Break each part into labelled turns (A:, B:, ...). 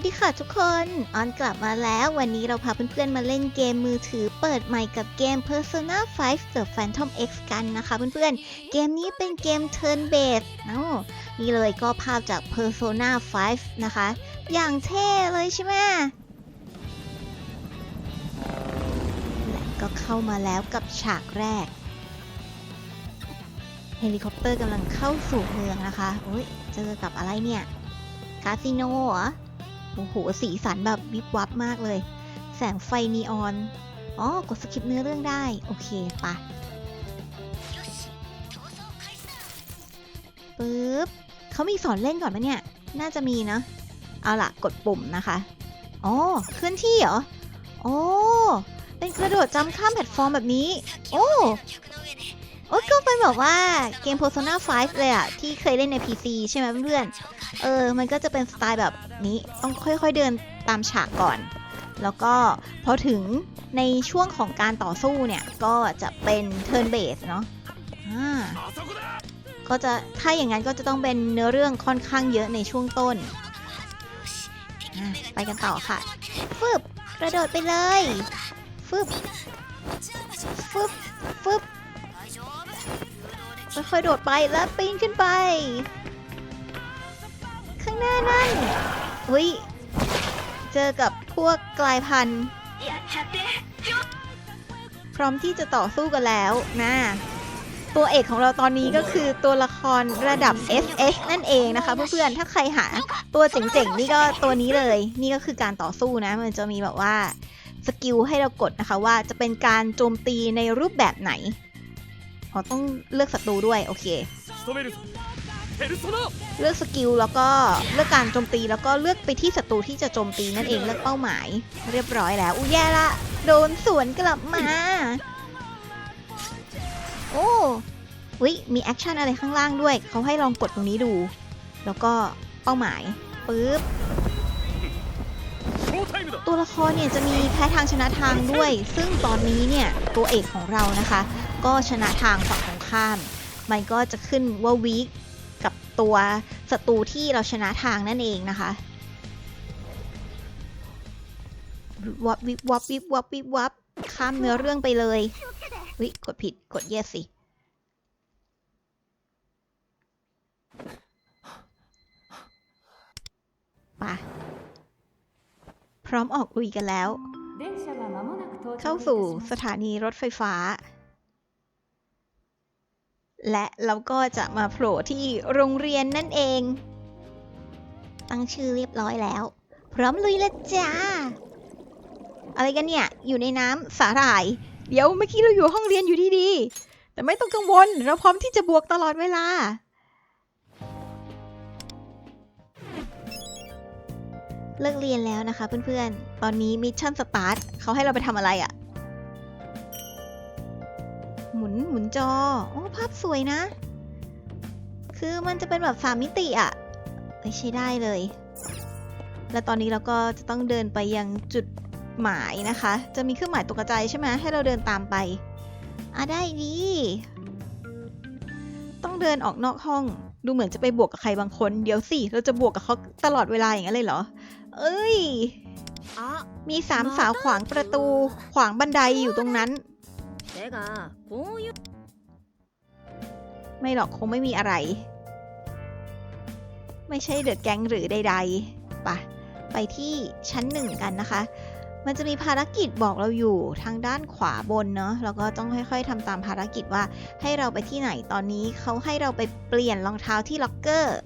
A: วัสดีค่ะทุกคน ออนกลับมาแล้ววันนี้เราพาเพื่อนๆมาเล่นเกมมือถือเปิดใหม่กับเกม Persona 5 The Phantom X กันนะคะเพื่อนๆ เกมนี้เป็นเกม Turn Based เอ้านี่เลยก็ภาพจาก Persona 5 นะคะ อย่างเท่เลยใช่ไหมและก็เข้ามาแล้วกับฉากแรก เฮลิคอปเตอร์กำลังเข้าสู่เมืองนะคะ โอ้ยเจอกับอะไรเนี่ย คาสิโนเหรอ โอ้โห สีสันแบบวิบวับมากเลย แสงไฟนีออน อ๋อ กดสกิปเนื้อเรื่องได้ โอเคปะปึ๊บเขามีสอนเล่นก่อนไหมเนี่ย น่าจะมีนะ เอาล่ะ กดปุ่มนะคะ อ๋อ เคลื่อนที่เหรอโอ้เป็นกระโดดจำข้ามแพลตฟอร์มแบบนี้ โอ้ โอ้ก็เป็นแบบว่าเกม Persona 5 เลยอะที่เคยเล่นใน PC ใช่ไหมเพื่อนๆ เออ มันก็จะเป็นสไตล์แบบนี้ ต้องค่อยๆเดินตามฉากก่อน แล้วก็พอถึงในช่วงของการต่อสู้เนี่ย ก็จะเป็น turn base เนาะอ่าก็จะถ้าอย่างนั้นก็จะต้องเป็นเนื้อเรื่องค่อนข้างเยอะในช่วงต้น ไปกันต่อค่ะ ฟึบกระโดดไปเลย ฟึบ ฟึบ ฟึบ ค่อยๆโดดไปแล้วปีนขึ้นไป ข้างหน้านั่นอุ้ยเจอกับพวกกลายพันธุ์พร้อมที่จะต่อสู้กันแล้วนะตัวเอกของเราตอนนี้ก็คือตัวละครระดับ SS นั่นเองนะคะ เพื่อนๆ ถ้าใครหาตัวเจ๋งๆ นี่ก็ตัวนี้เลย นี่ก็คือการต่อสู้นะ มันจะมีแบบว่าสกิลให้เรากดนะคะว่าจะเป็นการโจมตีในรูปแบบไหน พอต้องเลือกศัตรูด้วยโอเค เลือกสกิลแล้วก็เลือกการโจมตีแล้วก็เลือกไปที่ศัตรูที่จะโจมตีนั่นเองเลือกเป้าหมาย เรียบร้อยแล้วอู้แย่ละ โดนสวนกลับมา โอ้วิมีแอคชั่นอะไรข้างล่างด้วย เขาให้ลองกดตรงนี้ดู แล้วก็เป้าหมายปึ๊บ ตัวละครเนี่ยจะมีแพ้ทางชนะทางด้วย ซึ่งตอนนี้เนี่ยตัวเอกของเรานะคะ ก็ชนะทางฝั่งตรงข้าม มันก็จะขึ้นว่าวีคกับตัวศัตรูที่เราชนะทางนั่นเองนะคะวับวิบวับวิบวับวิบวับข้ามเนื้อเรื่องไปเลยวิกดผิดกด yes สิปพ ร้อมออกลุยกันแล้ว เข้าสู่สถานีรถไฟฟ้า และเราก็จะมาโผล่ที่โรงเรียนนั่นเอง ตั้งชื่อเรียบร้อยแล้ว พร้อมลุยแล้วจ้า อะไรกันเนี่ย อยู่ในน้ำสาหร่าย เดี๋ยวเมื่อกี้เราอยู่ห้องเรียนอยู่ดีๆแต่ไม่ต้องกังวล เราพร้อมที่จะบวกตลอดเวลา เลิกเรียนแล้วนะคะเพื่อนๆ ตอนนี้มิชชั่นสตาร์ทเขาให้เราไปทำอะไรอะ่ะ หมุนหมุนจอ โอ้ภาพสวยนะ คือมันจะเป็นแบบสามมิติอะ่ะเอ้ยใช้ได้เลย และตอนนี้เราก็จะต้องเดินไปยังจุดหมายนะคะ จะมีเครื่องหมายตกกระจายใช่ไหมให้เราเดินตามไป อะได้ดี ต้องเดินออกนอกห้องดูเหมือนจะไปบวกกับใครบางคน เดี๋ยวสิ เราจะบวกกับเขาตลอดเวลาอย่างนั้นเลยเหรอ เอ้ย มีสามสาวขวางประตู ขวางบันไดอยู่ตรงนั้น ไม่หรอกคงไม่มีอะไร ไม่ใช่เดือดแก๊งหรือใดๆปะไปที่ชั้นหนึ่งกันนะคะ มันจะมีภารกิจบอกเราอยู่ทางด้านขวาบนเนาะ แล้วก็ต้องค่อยๆทำตามภารกิจว่าให้เราไปที่ไหน ตอนนี้เขาให้เราไปเปลี่ยนรองเท้าที่ล็อกเกอร์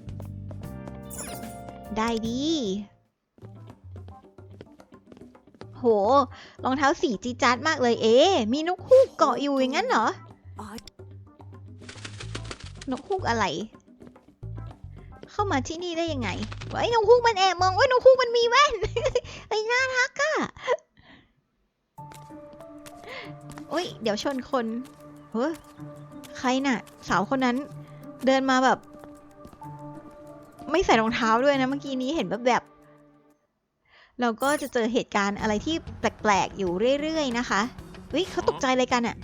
A: ได้ดี โห รองเท้าสีจีจัดมากเลยเอ๊มีนกฮูกเกาะอยู่อย่างนั้นเหรอ นกฮูกอะไร เข้ามาที่นี่ได้ยังไงไอ้นกฮูกมันแอบมองว่านกฮูกมันมีแว่นไอ้น่ารักอะโอ้ย เดี๋ยวชนคนเฮ้ยใครน่ะ สาวคนนั้นเดินมาแบบ ไม่ใส่รองเท้าด้วยนะเมื่อกี้นี้เห็นแบบแบบ เราก็จะเจอเหตุการณ์อะไรที่แปลกๆ อยู่เรื่อยๆ นะคะเฮ้ยเขาตกใจอะไรกันอะ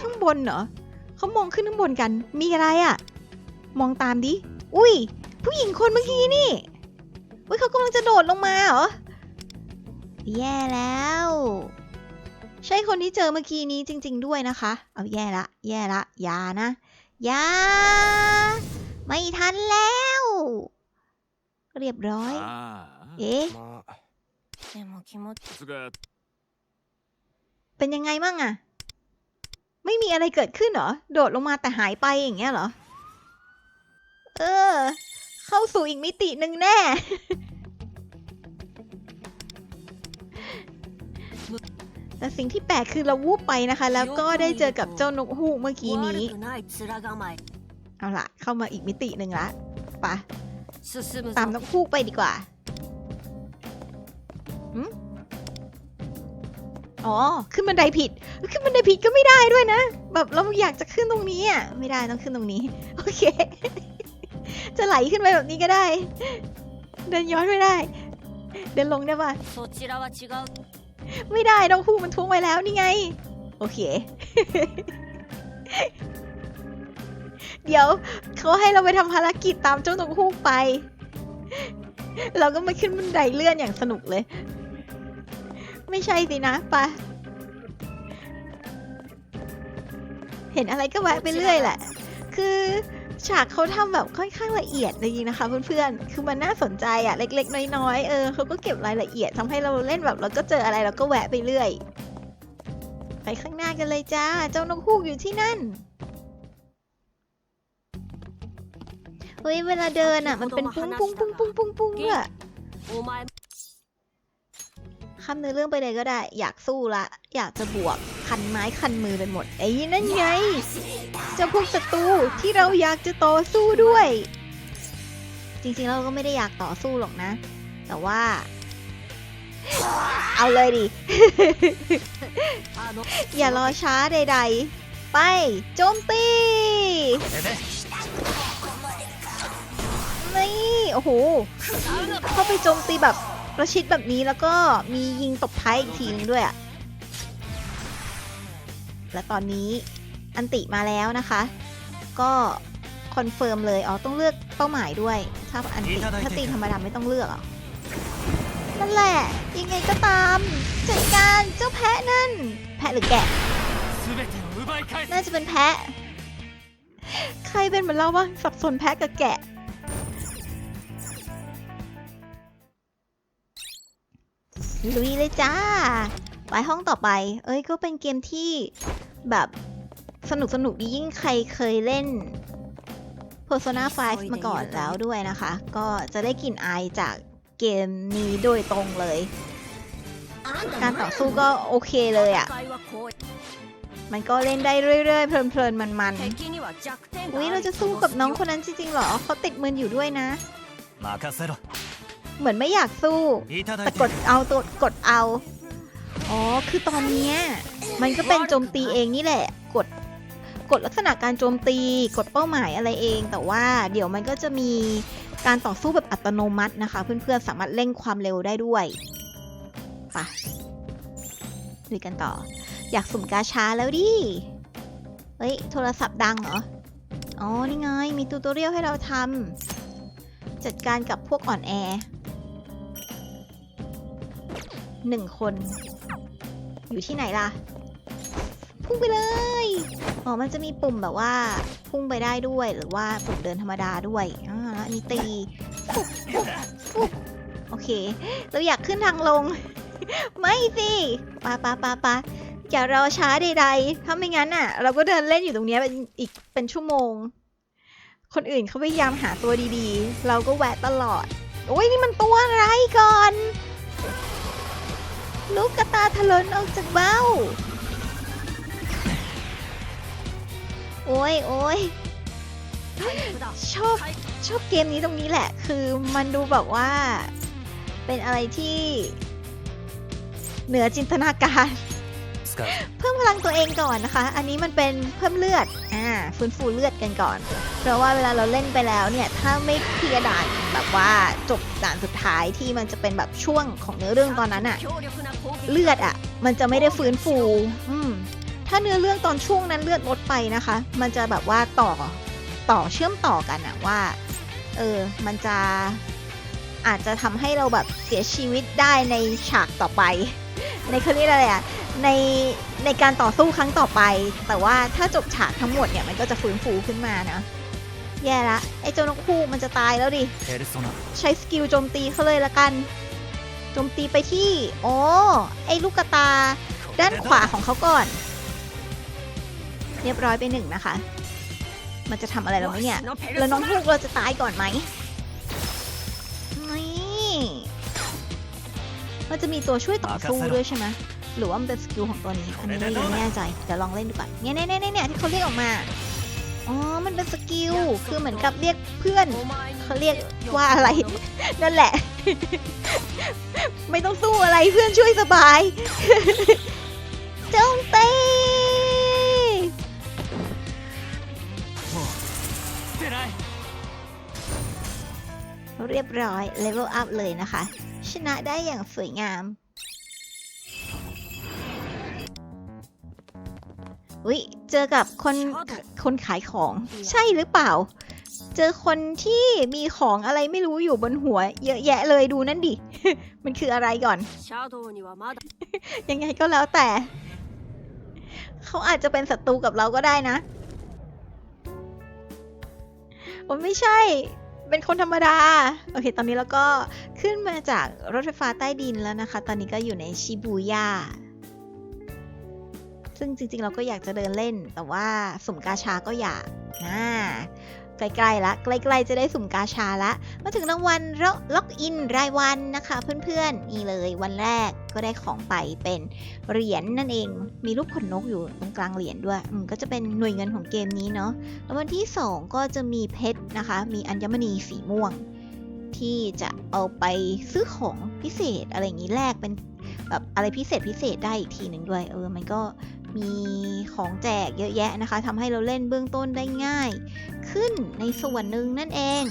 A: ข้างบนเหรอเขามองขึ้นข้างบนกัน มีอะไรอะมองตามดิ อุ้ย ผู้หญิงคนเมื่อกี้นี่เฮ้ยเขากำลังจะโดดลงมาเหรอ แย่แล้ว ใช่คนที่เจอเมื่อกี้นี้จริง ๆ ด้วยนะคะ เอาแย่ละ แย่ละ ยานะ ยา ไม่ทันแล้ว เรียบร้อย เอ๊ะ
B: でも気持ち
C: あつが
A: เป็นยังไงมั่งอะไม่มีอะไรเกิดขึ้นเหรอ โดดลงมาแต่หายไปอย่างเงี้ยเหรอ เออ เข้าสู่อีกมิติหนึ่งแน่ แต่สิ่งที่แปลกคือเราวูบไปนะคะ แล้วก็ได้เจอกับเจ้านกฮูกเมื่อกี้นี้
B: 悪くない面構え
A: เอาล่ะ เข้ามาอีกมิติหนึ่งละไปะ
B: 進む
A: ตามน
B: ぞ
A: กฮูกไปดีกว่า อ๋อ ขึ้นบันไดผิด ขึ้นบันไดผิดก็ไม่ได้ด้วยนะ แบบเราอยากจะขึ้นตรงนี้อะ ไม่ได้ต้องขึ้นตรงนี้ โอเค จะไหลขึ้นไปแบบนี้ก็ได้ เดินย้อนไม่ได้ เดินลงได้ปะไม่ได้ต้องคู่มันทุ่งไว้แล้วนี่ไง โอเค เดี๋ยวเขาให้เราไปทำภารกิจตามเจ้าตงคู่ไป เราก็มาขึ้นบันไดเลื่อนอย่างสนุกเลย ไม่ใช่สินะปะเห็นอะไรก็แวะไปเรื่อยแหละ คือฉากเขาทำแบบค่อนข้างละเอียดเลยนะคะเพื่อนๆ คือมันน่าสนใจอะเล็ก ๆ น้อยๆ เออเขาก็เก็บรายละเอียดทำให้เราเล่นแบบเราก็เจออะไรเราก็แวะไปเรื่อย ไปข้างหน้ากันเลยจ้า เจ้านกฮูกอยู่ที่นั่น เฮ้ยเวลาเดินอะมันเป็นปุ้งปุ้งปุ้งปุ้งปุ้งปุ้งอะ ข้ามเนื้อเรื่องไปเลยก็ได้ อยากสู้ละ อยากจะบวกคันไม้คันมือไปหมด ไอ้นั่นไงเจ้าพวกศัตรูที่เราอยากจะต่อสู้ด้วย จริงๆเราก็ไม่ได้อยากต่อสู้หรอกนะ แต่ว่า เอาเลยดิ อย่ารอช้าใด ๆ ไปโจมตีนี่โอ้โห เข้าไปโจมตีแบบ ประชิดแบบนี้แล้วก็มียิงตบท้ายอีกทีนึงด้วยอะและตอนนี้อันติมาแล้วนะคะ ก็คอนเฟิร์มเลย อ๋อ ต้องเลือกเป้าหมายด้วย ถ้าอันติถ้าตีธรรมดาไม่ต้องเลือกอะนั่นแหละ ยังไงก็ตาม จัดการเจ้าแพะนั่น แพะหรือแกะ น่าจะเป็นแพะ ใครเป็นเหมือนเราบ้าสับสนแพะกับแกะ ลุยเลยจ้า ไปห้องต่อไป เอ้ยก็เป็นเกมที่แบบสนุกสนุกดียิ่งใครเคยเล่น Persona 5 มาก่อนแล้วด้วยนะคะ ก็จะได้กลิ่นอายจากเกมนี้โดยตรงเลย การต่อสู้ก็โอเคเลยอะ่ะ มันก็เล่นได้เรื่อยๆ เพลินๆ มันๆ อุ้ยเราจะสู้กับน้องคนนั้นจริงๆหรอ เขาติดมืออยู่ด้วยนะ เหมือนไม่อยากสู้แต่กดเอาตัวกดเอา อ๋อ คือตอนนี้มันก็เป็นโจมตีเองนี่แหละ กด กดลักษณะการโจมตี กดเป้าหมายอะไรเอง แต่ว่าเดี๋ยวมันก็จะมีการต่อสู้แบบอัตโนมัตินะคะ เพื่อนๆ สามารถเร่งความเร็วได้ด้วยปะลุยกันต่อ อยากสุ่มกาชาแล้วดิ เฮ้ย โทรศัพท์ดังเหรอ อ๋อ นี่ไง มีตูตัวเรียลให้เราทำจัดการกับพวกอ่อนแอ หนึ่งคน อยู่ที่ไหนล่ะ พุ่งไปเลย อ๋อ มันจะมีปุ่มแบบว่า พุ่งไปได้ด้วย หรือว่าปุ่มเดินธรรมดาด้วยอ่าแล้วอันนี้ตีปุ๊บปุ๊บปุ๊บโอเค เราอยากขึ้นทางลง ไม่สิปาปาปาปาอย่ารอช้าใดๆ ถ้าไม่งั้นอะ เราก็เดินเล่นอยู่ตรงเนี้ยเป็นอีกเป็นชั่วโมง คนอื่นเขาพยายามหาตัวดีๆ เราก็แวะตลอด โอ้ยนี่มันตัวอะไรก่อน ลูกกระตาถลนออกจากเบ้า โอ้ยโอ้ยชอบชอบเกมนี้ตรงนี้แหละ คือมันดูแบบว่า เป็นอะไรที่ เหนือจินตนาการ เพิ่มพลังตัวเองก่อนนะคะ อันนี้มันเป็นเพิ่มเลือด อ่า ฟื้นฟูเลือดกันก่อน เพราะว่าเวลาเราเล่นไปแล้วเนี่ย ถ้าไม่เคลียร์ด่านแบบว่าจบด่านสุดท้ายที่มันจะเป็นแบบช่วงของเนื้อเรื่องตอนนั้นอะเลือดอะมันจะไม่ได้ฟื้นฟู อืม ถ้าเนื้อเรื่องตอนช่วงนั้นเลือดลดไปนะคะ มันจะแบบว่าต่อ ต่อเชื่อมต่อกันอะว่า เออ มันจะอาจจะทำให้เราแบบเสียชีวิตได้ในฉากต่อไป ในเขาเรียกอะไรอะ ในในการต่อสู้ครั้งต่อไป แต่ว่าถ้าจบฉากทั้งหมดเนี่ยมันก็จะฟื้นฟูขึ้นมานะ แย่ละ ไอ้เจ้านกคู่มันจะตายแล้วดิ ใช้สกิลโจมตีเขาเลยละกัน โจมตีไปที่ โอ้ไอ้ลูกตา ด้านขวาของเขาก่อน เรียบร้อยไปหนึ่งนะคะ มันจะทำอะไรเราไหมเนี่ย แล้วน้องฮูกเราจะตายก่อนไหมนี่มันจะมีตัวช่วยต่อสู้ด้วยใช่ไหม หรือว่ามันเป็นสกิลของตัวนี้อันนี้ไม่รู้แน่ใจเดี๋ยวลองเล่นดูก่อนเนี่ยเนี่ยเนี่ยเนี่ยที่เขาเรียกออกมาอ๋อ มันเป็นสกิล คือเหมือนกับเรียกเพื่อน เขาเรียกว่าอะไร นั่นแหละ ไม่ต้องสู้อะไรเพื่อนช่วยสบายจ
C: งเต
A: เรียบร้อย เลเวลอัพเลยนะคะ ชนะได้อย่างสวยงาม อุ้ยเจอกับคนคนขายของ ใช่หรือเปล่า เจอคนที่มีของอะไรไม่รู้อยู่บนหัว เยอะแยะเลยดูนั่นดิ มันคืออะไรก่อน ยังไงก็แล้วแต่ เขาอาจจะเป็นศัตรูกับเราก็ได้นะผมไม่ใช่ เป็นคนธรรมดา โอเค ตอนนี้เราก็ขึ้นมาจากรถไฟฟ้าใต้ดินแล้วนะคะ ตอนนี้ก็อยู่ในชิบูย่า ซึ่งจริงๆ เราก็อยากจะเดินเล่น แต่ว่าสุ่มกาชาก็อยากนะใกล้ๆละใกล้ๆจะได้สุ่มกาชาละ มาถึงรางวัลล็อกอินรายวันนะคะเพื่อนๆ นี่เลยวันแรกก็ได้ของไปเป็นเหรียญนั่นเอง มีรูปขนนกอยู่ตรงกลางเหรียญด้วยอืมก็จะเป็นหน่วยเงินของเกมนี้เนาะแล้ววันที่ 2 ก็จะมีเพชรนะคะ มีอัญมณีสีม่วง ที่จะเอาไปซื้อของพิเศษอะไรอย่างนี้แลกเป็นแบบอะไรพิเศษพิเศษได้อีกทีหนึ่งด้วย เออ มันก็ มีของแจกเยอะแยะนะคะทำให้เราเล่นเบื้องต้นได้ง่าย ขึ้นในส่วนหนึ่งนั่นเอง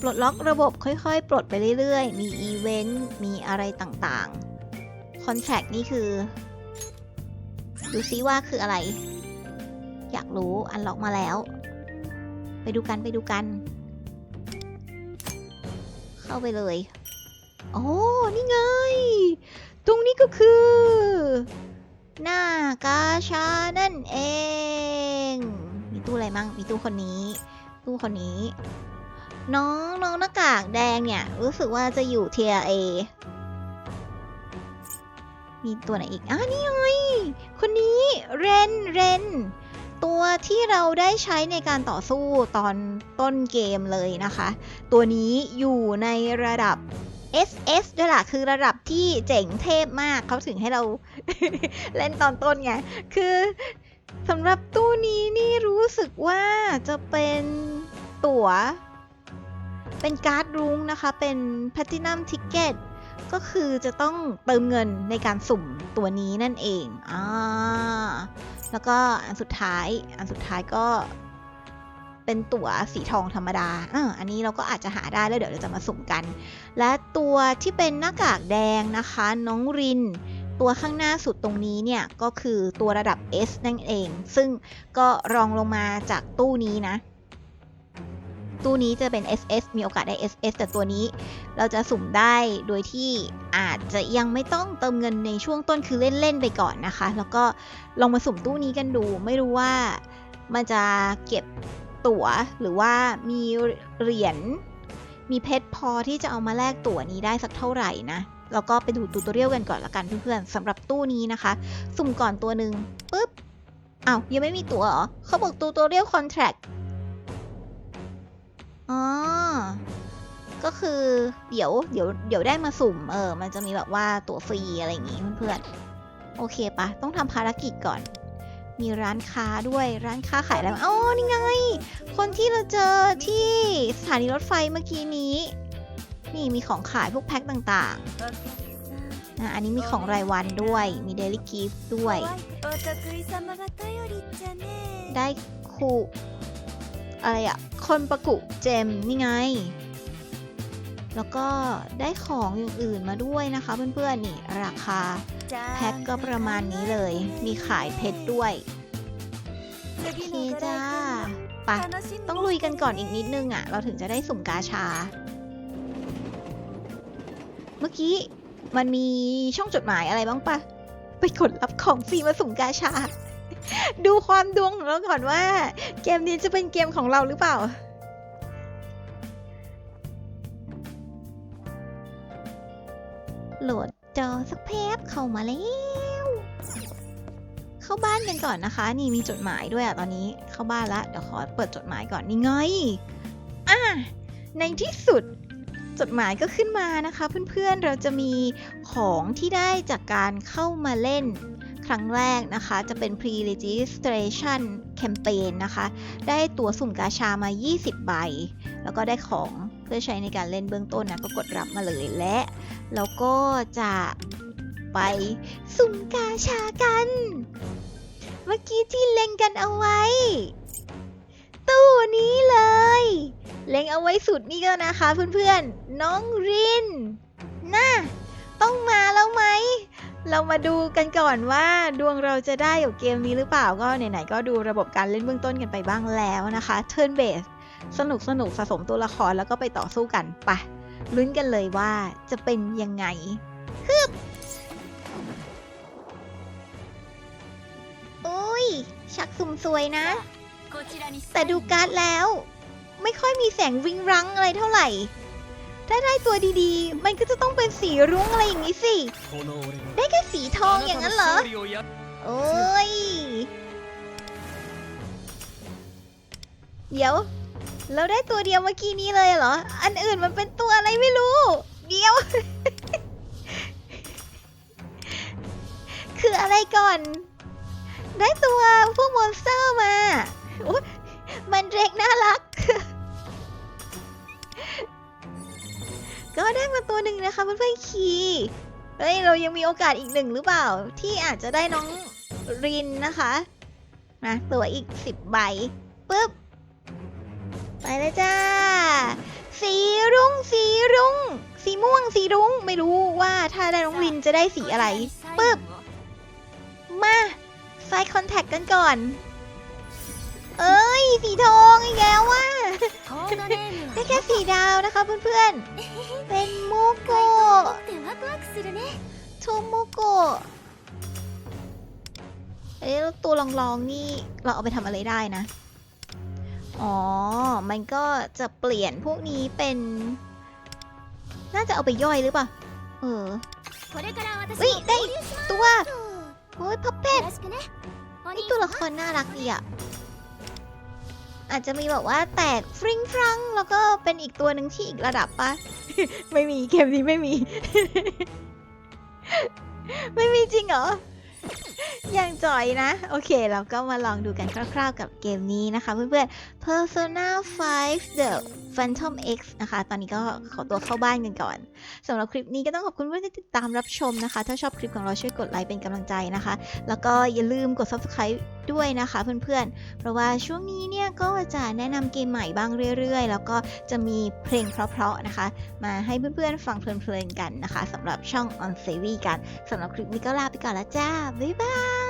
A: ปลดล็อกระบบค่อยๆ ปลดไปเรื่อยๆ มีอีเวนต์ มีอะไรต่างๆ คอนแทคนี่คือ ดูซิว่าคืออะไร อยากรู้อันล็อกมาแล้ว ไปดูกันไปดูกัน เข้าไปเลย โอ้ นี่ไง ตรงนี้ก็คือ หน้ากาชานั่นเอง มีตู้อะไรมั่ง มีตู้คนนี้ ตู้คนนี้ น้องน้องหน้ากากแดงเนี่ย รู้สึกว่าจะอยู่เทียเอมีตัวไหนอีกอะนี่ไงคนนี้เรนเรนตัวที่เราได้ใช้ในการต่อสู้ตอนต้นเกมเลยนะคะ ตัวนี้อยู่ในระดับ SS ด้วยล่ะ คือระดับที่เจ๋งเทพมากเขาถึงให้เรา เล่นตอนต้นไง คือสำหรับตู้นี้นี่รู้สึกว่าจะเป็นตั๋ว เป็นการ์ดรุ้งนะคะ เป็น Platinum Ticket ก็คือจะต้องเติมเงินในการสุ่มตัวนี้นั่นเองอ่าแล้วก็อันสุดท้าย อันสุดท้ายก็ เป็นตั๋วสีทองธรรมดาอ่าอันนี้เราก็อาจจะหาได้แล้วเดี๋ยวเราจะมาสุ่มกัน และตัวที่เป็นหน้ากากแดงนะคะ น้องริน ตัวข้างหน้าสุดตรงนี้เนี่ยก็คือตัวระดับ S นั่นเอง ซึ่งก็รองลงมาจากตู้นี้นะตู้นี้จะเป็น SS มีโอกาสได้ SS แต่ตัวนี้เราจะสุ่มได้โดยที่อาจจะยังไม่ต้องเติมเงินในช่วงต้นคือเล่น ๆ ไปก่อนนะคะ แล้วก็ลองมาสุ่มตู้นี้กันดู ไม่รู้ว่ามันจะเก็บ ตั๋วหรือว่ามีเหรียญมีเพชรพอที่จะเอามาแลกตั๋วนี้ได้สักเท่าไหร่นะแล้วก็ไปดูตูตอเรียลกันก่อนละกันเพื่อนๆสำหรับตู้นี้นะคะ สุ่มก่อนตัวหนึ่งปุ๊บอ้าวยังไม่มีตั๋วเหรอเขาบอกตูตอเรียลคอนแท c t อ๋อก็คือเดี๋ยวเดี๋ยวเดี๋ยวได้มาสุ่มเออ มันจะมีแบบว่าตั๋วฟรีอะไรอย่างงี้เพื่อนๆโอเคปะต้องทำภารกิจก่อน มีร้านค้าด้วยร้านค้าขายอะไรอ๋อนี่ไง คนที่เราเจอที่สถานีรถไฟเมื่อกี้นี้ นี่มีของขายพวกแพ็คต่างๆอันนี้มีของรายวันด้วย มีเดลิกิฟด้วย ได้คุอะไรอะคนประกุเจมนี่ไง แล้วก็ได้ของอย่างอื่นมาด้วยนะคะเพื่อนๆนี่ราคา แพ็คก็ประมาณนี้เลย มีขายเพชรด้วยโอเคจ้าไปะต้องลุยกันก่อนอีกนิดนึงอะ่ะ เราถึงจะได้สุ่มกาชา เมื่อกี้มันมีช่องจดหมายอะไรบ้างปะไปกดรับของฟรีมาสุ่มกาชา ดูความดวงของเราก่อนว่า เกมนี้จะเป็นเกมของเราหรือเปล่าโหลด จอสักแป๊บเข้ามาแล้ว เข้าบ้านกันก่อนนะคะ นี่มีจดหมายด้วยอะตอนนี้เข้าบ้านละเดี๋ยวขอเปิดจดหมายก่อนนี่ไงอะในที่สุดจดหมายก็ขึ้นมานะคะ เพื่อนๆเราจะมีของที่ได้จากการเข้ามาเล่นครั้งแรกนะคะ จะเป็น pre-registration campaign นะคะ ได้ตั๋วสุ่มกาชามา 20 ใบ แล้วก็ได้ของ เพื่อใช้ในการเล่นเบื้องต้นนะก็กดรับมาเลยและแล้วก็จะไปสุ่มกาชากัน เมื่อกี้ที่เล็งกันเอาไว้ ตู้นี้เลย เล็งเอาไว้สุดนี่ก็นะคะเพื่อนๆ น้องรินน่าต้องมาแล้วไหมเรามาดูกันก่อนว่าดวงเราจะได้กับเกมนี้หรือเปล่าก็ไหนๆก็ดูระบบการเล่นเบื้องต้นกันไปบ้างแล้วนะคะ Turn Base สนุกสนุกสะสมตัวละครแล้วก็ไปต่อสู้กันไปลุ้นกันเลยว่าจะเป็นยังไงฮึบโอ้ย ชักสุ่มซวยนะ แต่ดูการ์ดแล้ว ไม่ค่อยมีแสงวิงรังอะไรเท่าไหร่ ถ้าได้ตัวดีๆ มันก็จะต้องเป็นสีรุ้งอะไรอย่างนี้สิ ได้แค่สีทองอย่างนั้นเหรอ โอ้ย เดี๋ยว เราได้ตัวเดียวเมื่อกี้นี้เลยเหรอ อันอื่นมันเป็นตัวอะไรไม่รู้ เดียว คืออะไรก่อน ได้ตัวพวกมอนสเตอร์มาโอ๊ยมันเด็กน่ารัก ก็ได้มาตัวหนึ่งนะคะเพื่อนๆคีเฮ้ยเรายังมีโอกาสอีกหนึ่งหรือเปล่า ที่อาจจะได้น้องรินนะคะนะตัวอีกสิบใบปึ๊บ ไปแล้วจ้า สีรุ้งสีรุ้ง สีม่วงสีรุ้ง ไม่รู้ว่าถ้าได้น้องลินจะได้สีอะไรปึ๊บ มาไซคอนแทคกันก่อน เอ้ย สีทองอีกแล้วว่ะได้แค่สีดาวนะคะเพื่อนๆ เป็นมูโกะทูมูโกะเอ๊ะตัวลองๆนี่เราเอาไปทำอะไรได้นะ อ๋อ มันก็จะเปลี่ยนพวกนี้เป็น น่าจะเอาไปย่อยหรือเปล่า เออ
B: เฮ้ยได้
A: ตัวโอ้ยพับเป็ดนี่ตัวละครน่ารักดีอะ อาจจะมีแบบว่าแตกฟริงฟรังแล้วก็เป็นอีกตัวหนึ่งที่อีกระดับปะไม่มีเกมนี้ไม่มี ไม่มีจริงเหรอ อย่างจ่อยนะ โอเค เราก็มาลองดูกันคร่าวๆกับเกมนี้นะคะเพื่อนๆ Persona 5 The Phantom X นะคะ ตอนนี้ก็ขอตัวเข้าบ้านกันก่อนสำหรับคลิปนี้ก็ต้องขอบคุณที่ติดตามรับชมนะคะ ถ้าชอบคลิปของเราช่วยกดไลค์เป็นกำลังใจนะคะ แล้วก็อย่าลืมกด subscribe ด้วยนะคะเพื่อนๆ เพราะว่าช่วงนี้เนี่ยก็จะแนะนำเกมใหม่บ้างเรื่อยๆ แล้วก็จะมีเพลงเพราะๆนะคะ มาให้เพื่อนๆฟังเพลินๆกันนะคะสำหรับช่อง On s a v y กันสำหรับคลิปนี้ก็ลาไปก่อนแล้วจ้า บ๊ายบาย